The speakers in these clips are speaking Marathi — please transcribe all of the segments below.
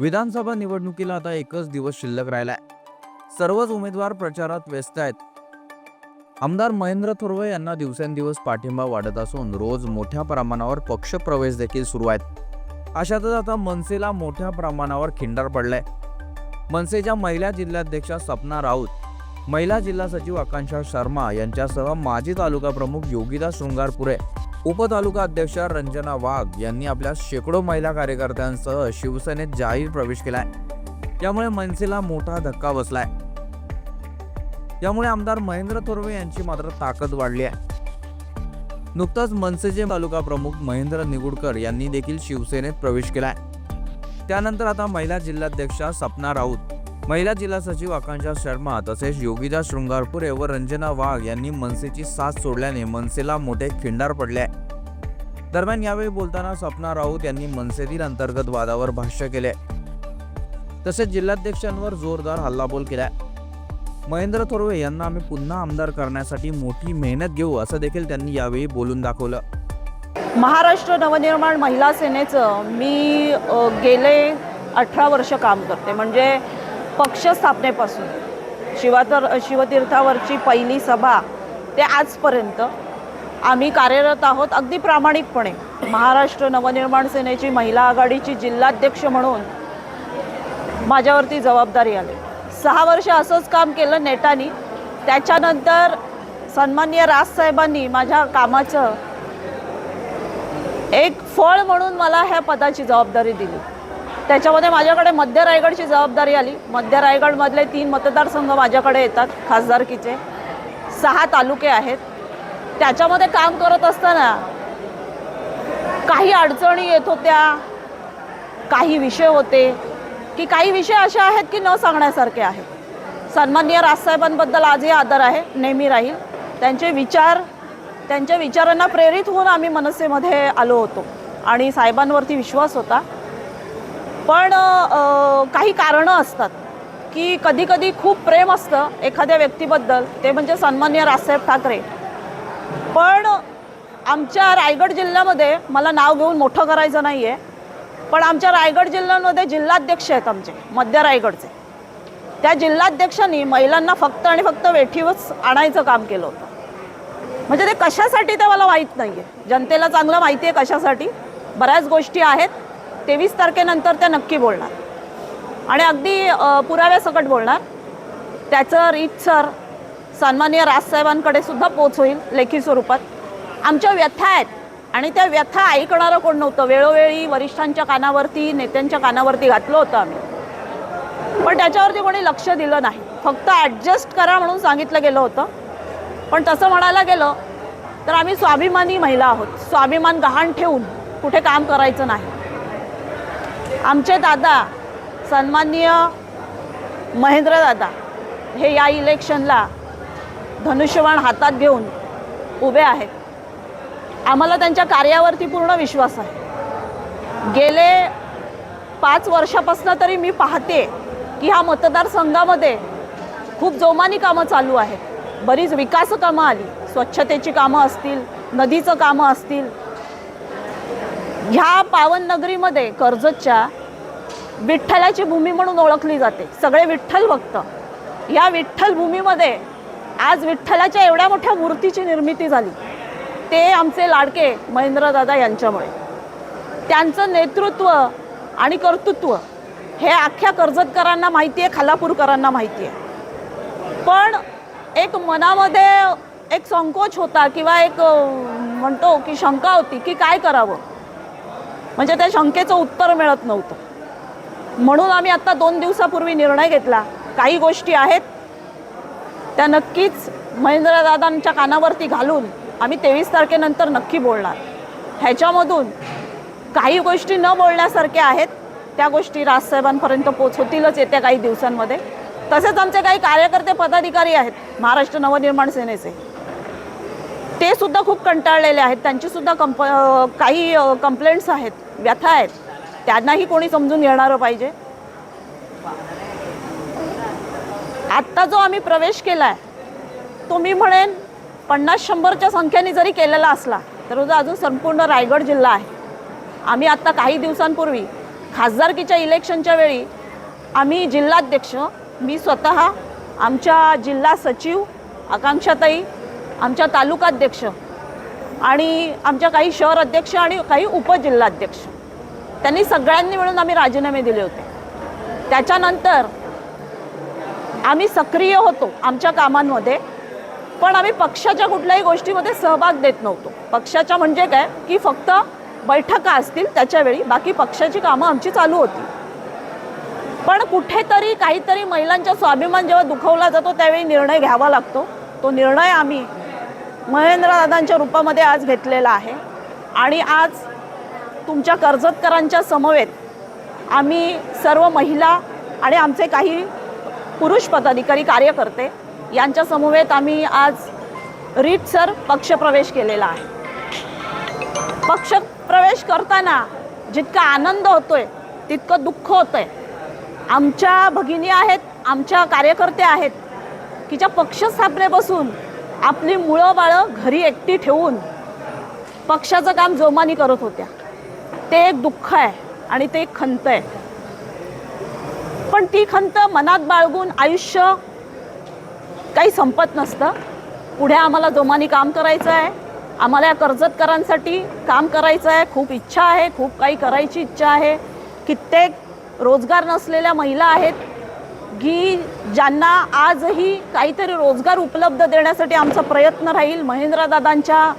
विधानसभा निवडणुकीला आता एकच दिवस शिल्लक राहिलाय. सर्वच उमेदवार प्रचारात व्यस्त आहेत. आमदार महेंद्र थोरवे यांना दिवसेंदिवस पाठिंबा वाढत असून रोज मोठ्या प्रमाणावर पक्षप्रवेश देखील सुरू आहेत. अशातच आता मनसेला मोठ्या प्रमाणावर खिंडार पडलाय. मनसेच्या महिला जिल्हाध्यक्षा सपना राऊत महिला जिल्हा सचिव आकांक्षा शर्मा यांच्यासह माजी तालुका प्रमुख योगिता शृंगारपुरे उपतालुका अध्यक्षा रंजना वाघ यांनी आपल्या शेकडो महिला कार्यकर्त्यांसह शिवसेनेत जाहीर प्रवेश केलाय. त्यामुळे मनसेला मोठा धक्का बसलाय. त्यामुळे आमदार महेंद्र थोरवे यांची मात्र ताकद वाढली आहे. नुकताच मनसेचे तालुका प्रमुख महेंद्र निगुडकर यांनी देखील शिवसेनेत प्रवेश केलाय. त्यानंतर आता महिला जिल्हाध्यक्षा सपना राऊत महिला जिल्हा सचिव आकांक्षा शर्मा तसेच योगिता शृंगारपुरे व रंजना वाघ यांनी मनसेची साथ सोडल्याने मनसेला मोठे खिंडार पडले आहे. दरम्यान यावेळी बोलताना सपना राऊत यांनी मनसेतील अंतर्गत वादावर भाष्य केले. तसेच जिल्हाध्यक्षांवर जोरदार हल्लाबोल केलाय. महेंद्र थोरवे यांना आम्ही पुन्हा आमदार करण्यासाठी मोठी मेहनत घेऊ असं देखील त्यांनी यावेळी बोलून दाखवलं. महाराष्ट्र नवनिर्माण महिला सेनेचं मी गेले अठरा वर्ष काम करते. म्हणजे पक्ष स्थापनेपासून शिवातर शिवतीर्थावरची पहिली सभा ते आजपर्यंत आम्ही कार्यरत आहोत अगदी प्रामाणिकपणे. महाराष्ट्र नवनिर्माण सेनेची महिला आघाडीची जिल्हाध्यक्ष म्हणून माझ्यावरती जबाबदारी आली. सहा वर्ष असंच काम केलं नेटानी. त्याच्यानंतर सन्माननीय राजसाहेबांनी माझ्या कामाचं एक फळ म्हणून मला ह्या पदाची जबाबदारी दिली. त्याच्यामध्ये माझ्याकडे मध्य रायगडची जबाबदारी आली. मध्य रायगडमधले तीन मतदारसंघ माझ्याकडे येतात खासदारकीचे. सहा तालुके आहेत. त्याच्यामध्ये काम करत असताना काही अडचणी येत होत्या काही विषय होते की काही विषय असे आहेत की न सांगण्यासारखे आहेत. सन्माननीय राजसाहेबांबद्दल आजही आदर आहे नेहमी राहील. त्यांचे विचार त्यांच्या विचारांना प्रेरित होऊन आम्ही मनसेमध्ये आलो होतो आणि साहेबांवरती विश्वास होता. पण काही कारणं असतात की कधीकधी खूप प्रेम असतं एखाद्या व्यक्तीबद्दल. ते म्हणजे सन्मान्य राजसाहेब ठाकरे. पण आमच्या रायगड जिल्ह्यामध्ये मला नाव घेऊन मोठं करायचं नाही आहे पण आमच्या रायगड जिल्ह्यामध्ये जिल्हाध्यक्ष आहेत आमचे मध्य रायगडचे. त्या जिल्हाध्यक्षांनी महिलांना फक्त आणि फक्त वेठीवच आणायचं काम केलं होतं. म्हणजे ते कशासाठी ते मला माहीत नाही आहे जनतेला चांगलं माहिती आहे कशासाठी. बऱ्याच गोष्टी आहेत. तेवीस तारखेनंतर त्या नक्की बोलणार. आणि अगदी पुराव्यासकट बोलणार. त्याचं रीतसर सन्मान्य राजसाहेबांकडे सुद्धा पोच होईल लेखी स्वरूपात. आमच्या व्यथा आहेत आणि त्या व्यथा ऐकणारं कोण नव्हतं? वेळोवेळी वरिष्ठांच्या कानावरती नेत्यांच्या कानावरती घातलं होतं आम्ही. पण त्याच्यावरती कोणी लक्ष दिलं नाही. फक्त ॲडजस्ट करा म्हणून सांगितलं गेलं होतं. पण तसं म्हणायला गेलं तर आम्ही स्वाभिमानी महिला आहोत. स्वाभिमान गहाण ठेवून कुठे काम करायचं नाही. आमचे दादा सन्माननीय महेंद्र दादा हे या इलेक्शनला धनुष्यबाण हातात घेऊन उभे आहेत. आम्हाला त्यांच्या कार्यावरती पूर्ण विश्वास आहे. गेले पाच वर्षापासून तरी मी पाहते की ह्या मतदारसंघामध्ये खूप जोमानी कामं चालू आहेत. बरीच विकास कामं आली. स्वच्छतेची कामं असतील नदीचं कामं असतील. ह्या पावन नगरीमध्ये कर्जतच्या विठ्ठलाची भूमी म्हणून ओळखली जाते. सगळे विठ्ठल भक्त. या विठ्ठल भूमीमध्ये आज विठ्ठलाच्या एवढ्या मोठ्या मूर्तीची निर्मिती झाली. ते आमचे लाडके महेंद्रदादा यांच्यामुळे. त्यांचं नेतृत्व आणि कर्तृत्व हे अख्ख्या कर्जतकरांना माहिती आहे खालापूरकरांना माहिती आहे. पण एक मनामध्ये एक संकोच होता किंवा एक म्हणतो की शंका होती की काय करावं? म्हणजे त्या शंकेचं उत्तर मिळत नव्हतं. म्हणून आम्ही आत्ता दोन दिवसापूर्वी निर्णय घेतला. काही गोष्टी आहेत त्या नक्कीच महेंद्रदादांच्या कानावरती घालून आम्ही तेवीस तारखेनंतर नक्की बोलणार. ह्याच्यामधून काही गोष्टी न बोलण्यासारख्या आहेत. त्या गोष्टी राजसाहेबांपर्यंत पोचवतीलच येत्या काही दिवसांमध्ये. तसेच आमचे काही कार्यकर्ते पदाधिकारी आहेत महाराष्ट्र नवनिर्माण सेनेचे. ते सुद्धा खूप कंटाळलेले आहेत. त्यांचीसुद्धा कंप काही कंप्लेंट्स आहेत व्यथा आहेत. त्यांनाही कोणी समजून घेणारं पाहिजे. आत्ता जो आम्ही प्रवेश केला आहे तो मी म्हणेन पन्नास शंभरच्या संख्येने जरी केलेला असला तर तो अजून संपूर्ण रायगड जिल्हा आहे. आम्ही आत्ता काही दिवसांपूर्वी खासदारकीच्या इलेक्शनच्या वेळी आम्ही जिल्हाध्यक्ष मी स्वतः आमच्या जिल्हा सचिव आकांक्षाताई आमच्या तालुकाध्यक्ष आणि आमच्या काही शहर अध्यक्ष आणि काही उपजिल्हाध्यक्ष. त्यांनी सगळ्यांनी मिळून आम्ही राजीनामे दिले होते. त्याच्यानंतर आम्ही सक्रिय होतो आमच्या कामांमध्ये पण आम्ही पक्षाच्या कुठल्याही गोष्टीमध्ये सहभाग देत नव्हतो. पक्षाच्या म्हणजे काय? की फक्त बैठका असतील त्याच्यावेळी बाकी पक्षाची कामं आमची चालू होती. पण कुठेतरी काहीतरी महिलांचा स्वाभिमान जेव्हा दुखवला जातो त्यावेळी निर्णय घ्यावा लागतो. तो निर्णय आम्ही महेंद्रदादांच्या रूपामध्ये आज घेतलेला आहे. आणि आज तुमच्या कर्जतकरांच्या समवेत आम्ही सर्व महिला आणि आमचे काही पुरुष पदाधिकारी कार्यकर्ते यांच्या समवेत आम्ही आज रीतसर पक्षप्रवेश केलेला आहे. पक्षप्रवेश करताना जितका आनंद होतोय तितकं दुःख होतं आहे आमच्या भगिनी आहेत आमच्या कार्यकर्ते आहेत की ज्या पक्षस्थापनेपासून आपली मुळं बाळं घरी एकटी ठेवून पक्षाचं काम जोमानी करत होत्या. ते एक दुःख आहे आणि ते एक खंत आहे. पण ती खंत मनात बाळगून आयुष्य काही संपत नसतं. पुढे आम्हाला जोमानी काम करायचं आहे. आम्हाला या कर्जतकरांसाठी काम करायचं आहे. खूप इच्छा आहे. खूप काही करायची इच्छा आहे. कित्येक रोजगार नसलेल्या महिला आहेत की ज्यांना आजही काहीतरी रोजगार उपलब्ध देण्यासाठी आमचा प्रयत्न राहील. महेंद्रदादांच्या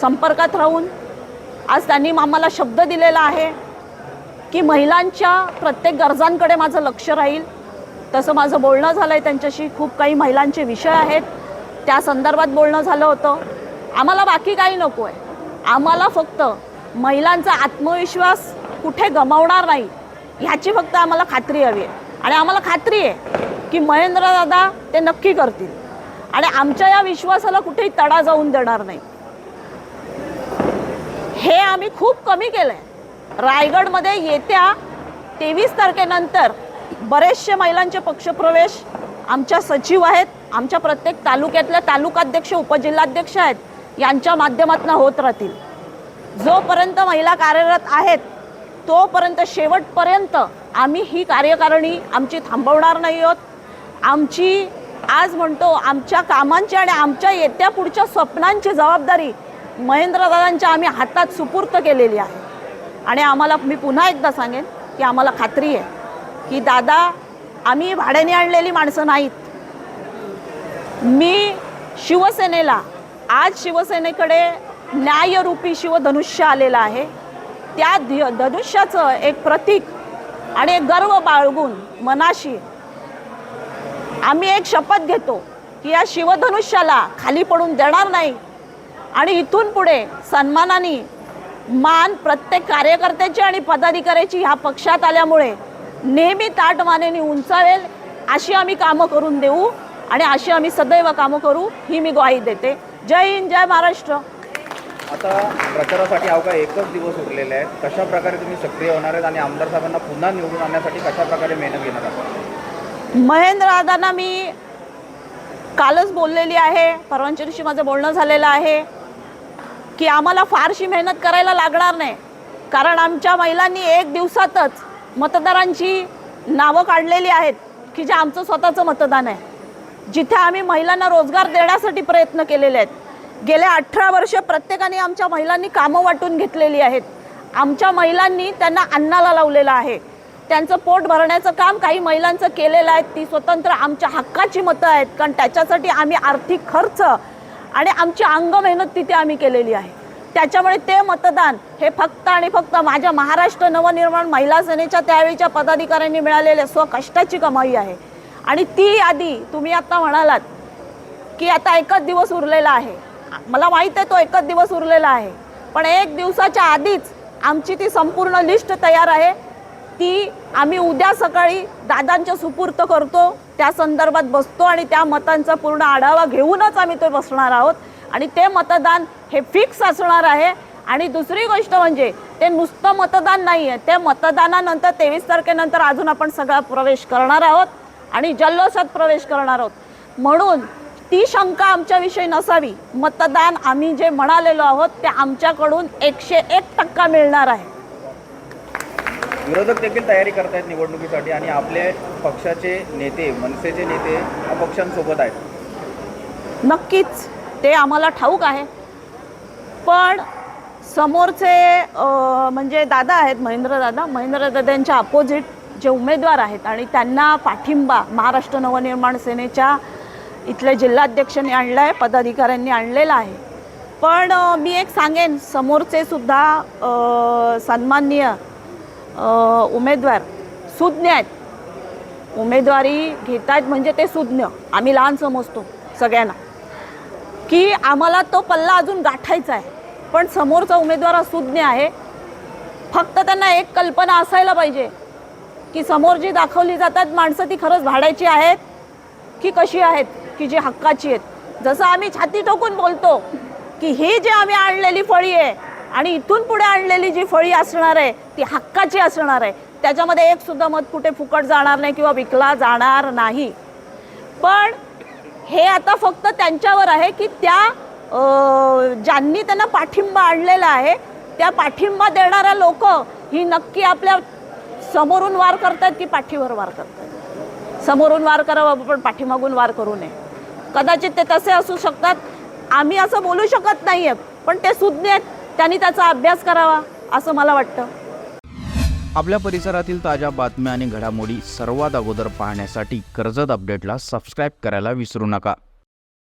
संपर्कात राहून आज त्यांनी आम्हाला शब्द दिलेला आहे. की महिलांच्या प्रत्येक गरजांकडे माझं लक्ष राहील. तसं माझं बोलणं झालं आहे त्यांच्याशी. खूप काही महिलांचे विषय आहेत. त्या संदर्भात बोलणं झालं होतं. आम्हाला बाकी काही नको आहे आम्हाला फक्त महिलांचा आत्मविश्वास कुठे गमावणार नाही ह्याची फक्त आम्हाला खात्री हवी आहे. आणि आम्हाला खात्री आहे की महेंद्रदादा ते नक्की करतील. आणि आमच्या या विश्वासाला कुठेही तडा जाऊन देणार नाही. हे आम्ही खूप कमी केलं आहे रायगडमध्ये येत्या तेवीस तारखेनंतर बरेचसे महिलांचे पक्षप्रवेश आमच्या सचिव आहेत आमच्या प्रत्येक तालुक्यातल्या तालुकाध्यक्ष उपजिल्हाध्यक्ष आहेत यांच्या माध्यमातून होत राहतील. जोपर्यंत महिला कार्यरत आहेत तोपर्यंत शेवटपर्यंत आम्ही ही कार्यकारिणी आमची थांबवणार नाही आहोत. आमची आज म्हणतो आमच्या कामांची आणि आमच्या येत्या पुढच्या स्वप्नांची जबाबदारी महेंद्रदादांच्या आम्ही हातात सुपूर्त केलेली आहे. आणि आम्हाला मी पुन्हा एकदा सांगेन की आम्हाला खात्री आहे की दादा आम्ही भाड्याने आणलेली माणसं नाहीत. मी शिवसेनेला आज शिवसेनेकडे न्यायरूपी शिवधनुष्य आलेलं आहे. त्या ध- धनुष्याचं एक प्रतीक आणि एक गर्व बाळगून मनाशी आम्ही एक शपथ घेतो की या शिवधनुष्याला खाली पडून देणार नाही. आणि इथून पुढे सन्मानाने मान प्रत्येक कार्यकर्त्याची आणि पदाधिकाऱ्याची ह्या पक्षात आल्यामुळे नेहमी ताटमानेने उंचावेल अशी आम्ही कामं करून देऊ आणि अशी आम्ही सदैव कामं करू ही मी ग्वाही देते. जय हिंद जय महाराष्ट्र. आता प्रचारासाठी अवघा एकच दिवस उरलेले आहेत. कशा प्रकारे तुम्ही सक्रिय होणार आहेत आणि आमदार साहेबांना पुन्हा निवडून आणण्यासाठी कशा प्रकारे मेहनत घेणार आहात? महेंद्र दादांना मी कालच बोललेली आहे. परवांच्या दिवशी माझं बोलणं झालेलं आहे. की आम्हाला फारशी मेहनत करायला लागणार नाही. कारण आमच्या महिलांनी एक दिवसातच मतदारांची नावं काढलेली आहेत की जे आमचं स्वतःचं मतदान आहे. जिथे आम्ही महिलांना रोजगार देण्यासाठी प्रयत्न केलेले आहेत. गेल्या अठरा वर्ष प्रत्येकाने आमच्या महिलांनी कामं वाटून घेतलेली आहेत. आमच्या महिलांनी त्यांना अन्नाला लावलेलं आहे. त्यांचं पोट भरण्याचं काम काही महिलांचं केलेलं आहे. ती स्वतंत्र आमच्या हक्काची मतं आहेत. कारण त्याच्यासाठी आम्ही आर्थिक खर्च आणि आमची अंग मेहनत तिथे आम्ही केलेली आहे. त्याच्यामुळे ते मतदान हे फक्त आणि फक्त माझ्या महाराष्ट्र नवनिर्माण महिला सेनेच्या त्यावेळीच्या पदाधिकाऱ्यांनी मिळालेल्या स्वकष्टाची कमाई आहे. आणि ती यादी तुम्ही आता म्हणालात की आता एकच दिवस उरलेला आहे. मला माहीत आहे तो एकच दिवस उरलेला आहे. पण एक दिवसाच्या आधीच आमची ती संपूर्ण लिस्ट तयार आहे. ती आम्ही उद्या सकाळी दादांच्या सुपूर्त करतो त्या संदर्भात बसतो आणि त्या मतांचा पूर्ण आढावा घेऊनच आम्ही ते बसणार आहोत. आणि ते मतदान हे फिक्स असणार आहे. आणि दुसरी गोष्ट म्हणजे ते नुसतं मतदान नाही आहे ते मतदानानंतर तेवीस तारखेनंतर अजून आपण सगळा प्रवेश करणार आहोत आणि जल्लोषात प्रवेश करणार आहोत. म्हणून ती शंका आमच्याविषयी नसावी. मतदान आम्ही जे म्हणालेलो आहोत ते आमच्याकडून एकशे एक टक्का मिळणार आहे. विरोधक देखील तयारी करतायत निवडणुकीसाठी आणि आपले पक्षाचे नेते मनसेचे नेते अपक्षांसोबत आहेत. नक्कीच. ते आम्हाला ठाऊक आहे. पण समोरचे म्हणजे दादा आहेत महेंद्र दादा. महेंद्र दादांच्या अपोजिट जे उमेदवार आहेत आणि त्यांना पाठिंबा महाराष्ट्र नवनिर्माण सेनेच्या इथल्या जिल्हाध्यक्षांनी आणला आहे पदाधिकाऱ्यांनी आणलेला आहे. पण मी एक सांगेन. समोरचे सुद्धा सन्माननीय उमेदवार सुज्ञ आहेत. उमेदवारी घेत आहेत म्हणजे ते सुज्ञ. आम्ही लहान समजतो सगळ्यांना. की आम्हाला तो पल्ला अजून गाठायचा आहे. पण समोरचा उमेदवार सुज्ञ आहे. फक्त त्यांना एक कल्पना असायला पाहिजे. की समोर जी दाखवली जातात माणसं ती खरंच भाडायची आहेत की कशी आहेत की जी हक्काची आहेत. जसं आम्ही छाती ठोकून बोलतो की ही जी आम्ही आणलेली फळी आहे आणि इथून पुढे आणलेली जी फळी असणार आहे ती हक्काची असणार आहे. त्याच्यामध्ये एक सुद्धा मत कुठे फुकट जाणार नाही किंवा विकला जाणार नाही. पण हे आता फक्त त्यांच्यावर आहे की त्या ज्यांनी त्यांना पाठिंबा आणलेला आहे त्या पाठिंबा देणाऱ्या लोक ही नक्की आपल्या समोरून वार करतात की पाठीवर वार करतात समोरून वार करावं पण पाठीमागून वार करू नये. कदाचित ते तसे असू शकतात. आम्ही असं बोलू शकत नाही आहे पण ते सुज्ञ आहेत. त्यांनी त्याचा अभ्यास करावा असं मला वाटतं. आपल्या परिसरातील ताज्या बातम्या आणि घडामोडी सर्वात अगोदर पाहण्यासाठी कर्जत अपडेटला सबस्क्राईब करायला विसरू नका.